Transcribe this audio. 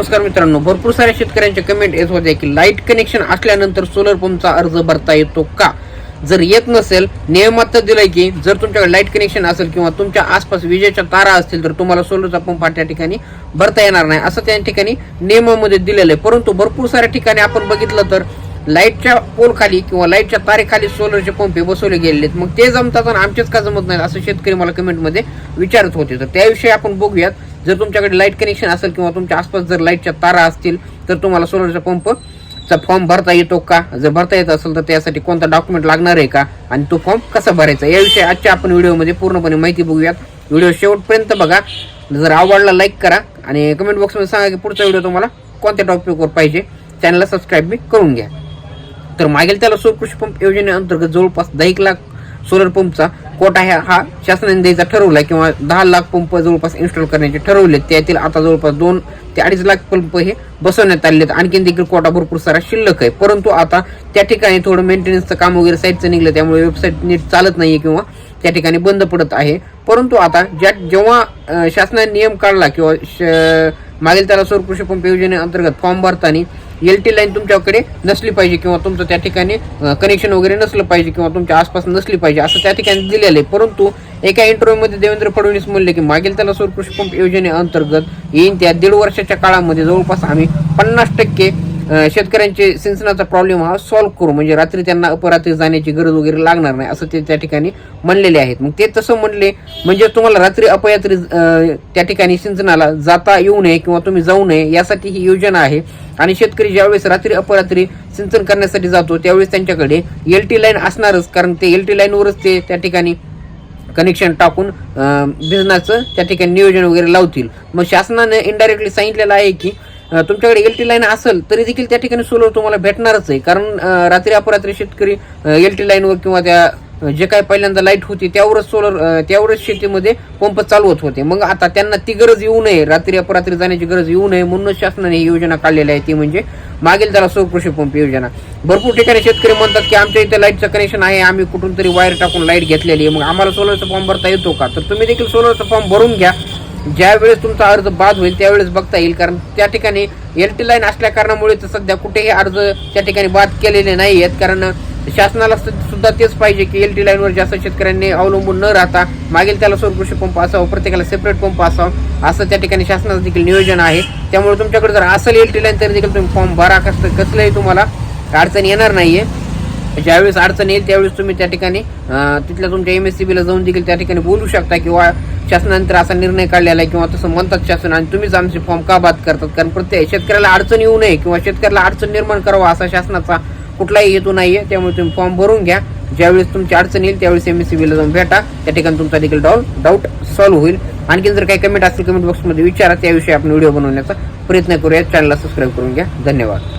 नमस्कार मित्रांनो भरपूर साऱ्या शेतकऱ्यांचे कमेंट येत होते की लाइट कनेक्शन असल्यानंतर सोलर पंपचा अर्ज भरता येतो का? जर येत नसेल नियमात तर दिलंय की जर तुमच्याकडे लाइट कनेक्शन असेल किंवा तुमच्या आसपास विजेच्या तारा असतील तर तुम्हाला सोलरचा पंप हा त्या ठिकाणी भरता येणार नाही. असं त्या ठिकाणी नियमामध्ये दिलेलं आहे. परंतु भरपूर साऱ्या ठिकाणी आपण बघितलं तर लाईटच्या पोलखाली किंवा लाईटच्या तारेखाली सोलरचे पंप हे बसवले गेलेले आहेत. मग ते जमतात आणि आमचेच का जमत नाही असं शेतकरी मला कमेंटमध्ये विचारत होते. तर त्याविषयी आपण बघूयात. जर तुमच्याकडे लाइट कनेक्शन असेल किंवा तुमच्या आसपास जर लाईटच्या तारा असतील तर तुम्हाला सोलरचा पंप चा फॉर्म भरता येतो का? जर भरता येत असेल तर त्यासाठी कोणता डॉक्युमेंट लागणार आहे का? आणि तो फॉर्म कसा भरायचा? याविषयी आजच्या आपण व्हिडिओमध्ये पूर्णपणे माहिती बघूयात. व्हिडिओ शेवटपर्यंत बघा. जर आवडला लाईक करा. आणि कमेंट बॉक्समध्ये सांगा की पुढचा व्हिडिओ तुम्हाला कोणत्या टॉपिकवर पाहिजे? चॅनलला सबस्क्राईब बी करून घ्या. तर मागेल त्याला सौर कृषी पंप योजनेअंतर्गत जवळपास दहा एक लाख सोलर पंपचा कोटा ह्या हा शासनाने द्यायचा ठरवला किंवा दहा लाख पंप जवळपास इन्स्टॉल करण्याचे ठरवले त्यातील आता जवळपास दोन ते अडीच लाख पंप हे बसवण्यात आले आहेत. आणखीन देखील कोटा भरपूर सारा शिल्लक आहे. परंतु आता त्या ठिकाणी थोडं मेंटेनन्सचं काम वगैरे साईटचं निघलं त्यामुळे वेबसाईट नीट चालत नाहीये किंवा त्या ठिकाणी बंद पडत आहे. परंतु आता ज्या जेव्हा शासनाने नियम काढला किंवा श- मागील त्याला सौर कृषी पंप योजनेअंतर्गत फॉर्म भरताना एल टी लाईन तुमच्याकडे नसली पाहिजे किंवा तुमचं त्या ठिकाणी कनेक्शन वगैरे नसलं पाहिजे किंवा तुमच्या आसपास नसली पाहिजे असं त्या ठिकाणी दिलेलं आहे. परंतु एका इंटरव्ह्यूमध्ये देवेंद्र फडणवीस म्हणले की मागील त्याला सौर कृषी पंप योजनेअंतर्गत येईन त्या दीड वर्षाच्या काळामध्ये जवळपास आम्ही पन्नास टक्के शेतकऱ्यांचे सिंचनाचा प्रॉब्लेम हा सॉल्व्ह करू. म्हणजे रात्री त्यांना अपरात्री जाण्याची गरज वगैरे लागणार नाही असं ते त्या ठिकाणी म्हणलेले आहेत. मग ते तसं म्हणले म्हणजे तुम्हाला रात्री अपयात्री त्या ठिकाणी सिंचनाला जाता येऊ नये किंवा तुम्ही जाऊ नये यासाठी ही योजना आहे. आणि शेतकरी ज्यावेळेस रात्री अपरात्री सिंचन करण्यासाठी जातो त्यावेळेस त्यांच्याकडे एल टी लाईन असणारच कारण ते एल टी लाईनवरच ते त्या ठिकाणी कनेक्शन टाकून बिझनेसचं भिजनाचं त्या ठिकाणी नियोजन वगैरे लावतील. मग शासनाने इनडायरेक्टली सांगितलेलं आहे की तुमच्याकडे एल टी लाईन असेल तरी देखील त्या ठिकाणी सोलर तुम्हाला भेटणारच आहे. कारण रात्री अपरात्री शेतकरी एल टी लाईनवर किंवा त्या जे काय पहिल्यांदा लाइट होती त्यावरच सोलर त्यावरच शेतीमध्ये पंप चालवत होते. मग आता त्यांना ती गरज येऊ नये रात्री अपरात्री जाण्याची गरज येऊ नये म्हणूनच शासनाने ही योजना काढलेली आहे ती म्हणजे मागील त्याला सौर कृषी पंप योजना. भरपूर ठिकाणी शेतकरी म्हणतात की आमच्या इथे लाईटचं कनेक्शन आहे आम्ही कुठून तरी वायर टाकून लाइट घेतलेली आहे. मग आम्हाला सोलरचा फॉर्म भरता येतो का? तर तुम्ही देखील सोलरचा फॉर्म भरून घ्या. ज्या वेळेस तुमचा अर्ज बाद होईल त्यावेळेस बघता येईल. कारण त्या ठिकाणी एल टी लाईन असल्या कारणामुळे तर सध्या कुठेही अर्ज त्या ठिकाणी बाद केलेले नाही आहेत कारण शासनाला सुद्धा तेच पाहिजे की एल टी लाईनवर जास्त शेतकऱ्यांनी अवलंबून न राहता मागील त्याला सौरकृषी पंप असावा प्रत्येकाला सेपरेट पंप असावा असं त्या ठिकाणी शासनाचं देखील नियोजन आहे. त्यामुळे तुमच्याकडे जर असेल एल टी लाईन तरी देखील तुम्ही फॉर्म भरा. कसं कसलंही तुम्हाला अडचण येणार नाहीये. ज्यावेळेस अडचण येईल त्यावेळेस तुम्ही त्या ठिकाणी तिथल्या तुमच्या एम एस सी बीला जाऊन देखील त्या ठिकाणी बोलू शकता किंवा शासनानंतर असा निर्णय काढलेला आहे किंवा तसं म्हणतात शासन आणि तुम्हीच आमचे फॉर्म का बाद करतात? कारण प्रत्येक शेतकऱ्याला अडचण येऊ नये किंवा शेतकऱ्याला अडचण निर्माण करावा असा शासनाचा कुठलाही हेतू नाही आहे त्यामुळे तुम्ही फॉर्म भरून घ्या. ज्यावेळेस तुमची अडचण येईल त्यावेळेस एम एस सी बीला जाऊन भेटा. त्या ठिकाणी तुमचा देखील डाऊट डाऊट सॉल्व्ह होईल. आणखीन जर काही कमेंट असतील कमेंट बॉक्समध्ये विचारा. त्याविषयी आपण व्हिडिओ बनवण्याचा प्रयत्न करूया चॅनलला सबस्क्राईब करून घ्या. धन्यवाद.